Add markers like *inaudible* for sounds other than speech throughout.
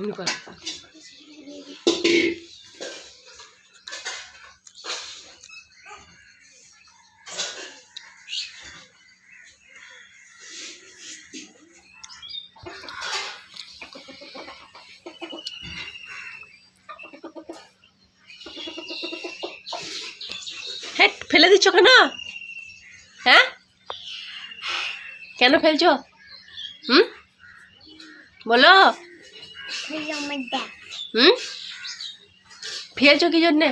এমনি কর। ফেলে দিচ্ছ কেন? হ্যাঁ? কেন ফেলছো? হুম? বলো। হুম ফেলছো কি জন্যে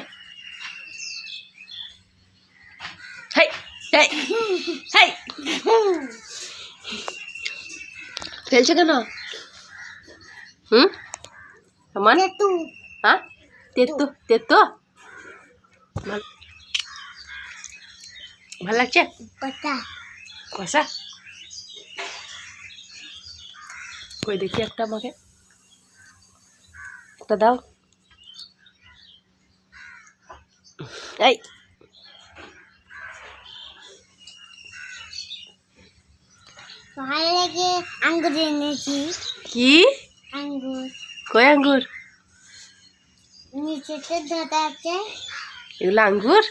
হাই হাই হাই ফেলছো কেন হুম আমার হ্যাঁ তেতো তেতো ভালো ভালো লাগছে কষা কই দেখি একটা আমাকে একটা দাও। এই। আঙ্গুর এনেছি। কি? আঙ্গুর। কই আঙ্গুর? নিচেতে ধরা আছে। এগুলো আঙ্গুর?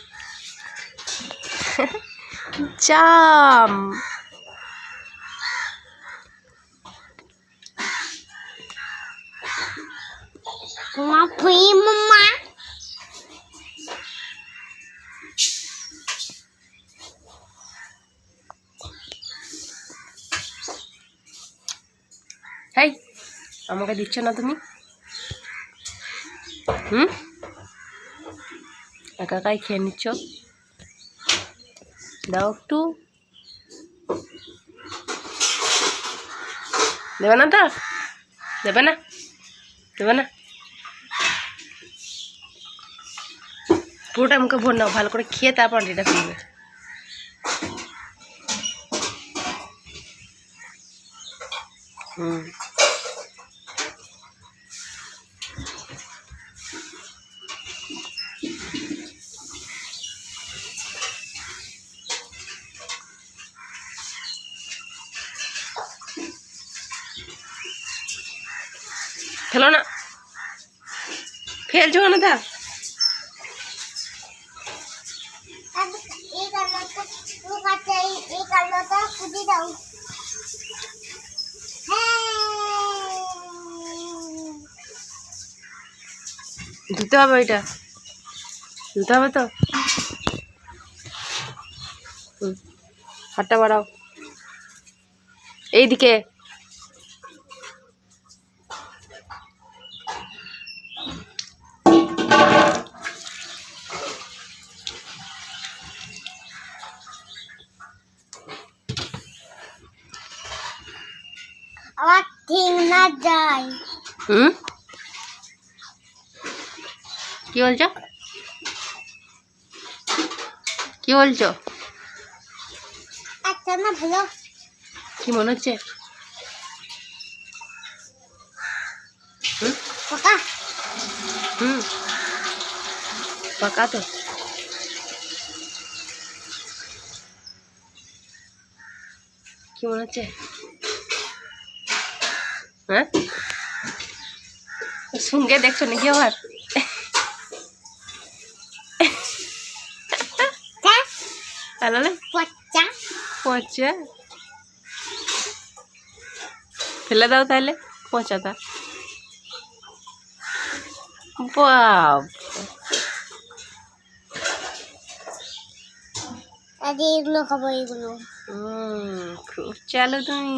*laughs* জাম তোমার ফুই মামা হাই আমাকে দিচ্ছ না তুমি হুম একা একাই খেয়ে নিচ্ছ দাও একটু দেবে না তো দেবে না দেবে না পুরোটা মুখে ভর নাও ভালো করে খেয়ে তারপর এটা ফেলবে হুম। খেলো না? ফেলছো কেন তা হ্যাঁ ধুতে হবে ওইটা। ধুতে হবে তো? হাতটা বাড়াও। এইদিকে। আমার ঠিক না যায় হুম? কি বলছো? কি বলছো? একটা না ভালো কি মনে হচ্ছে? হুম? কাকা হুম। পাকা তো। কি মনে হচ্ছে? হ্যাঁ? শুনকে দেখছ নাকি আবার? তাহলে পচা। পচা? ফেলে দাও তাহলে পচাটা বাব আরে এগুলো খাব এগুলো। চালো তুমি।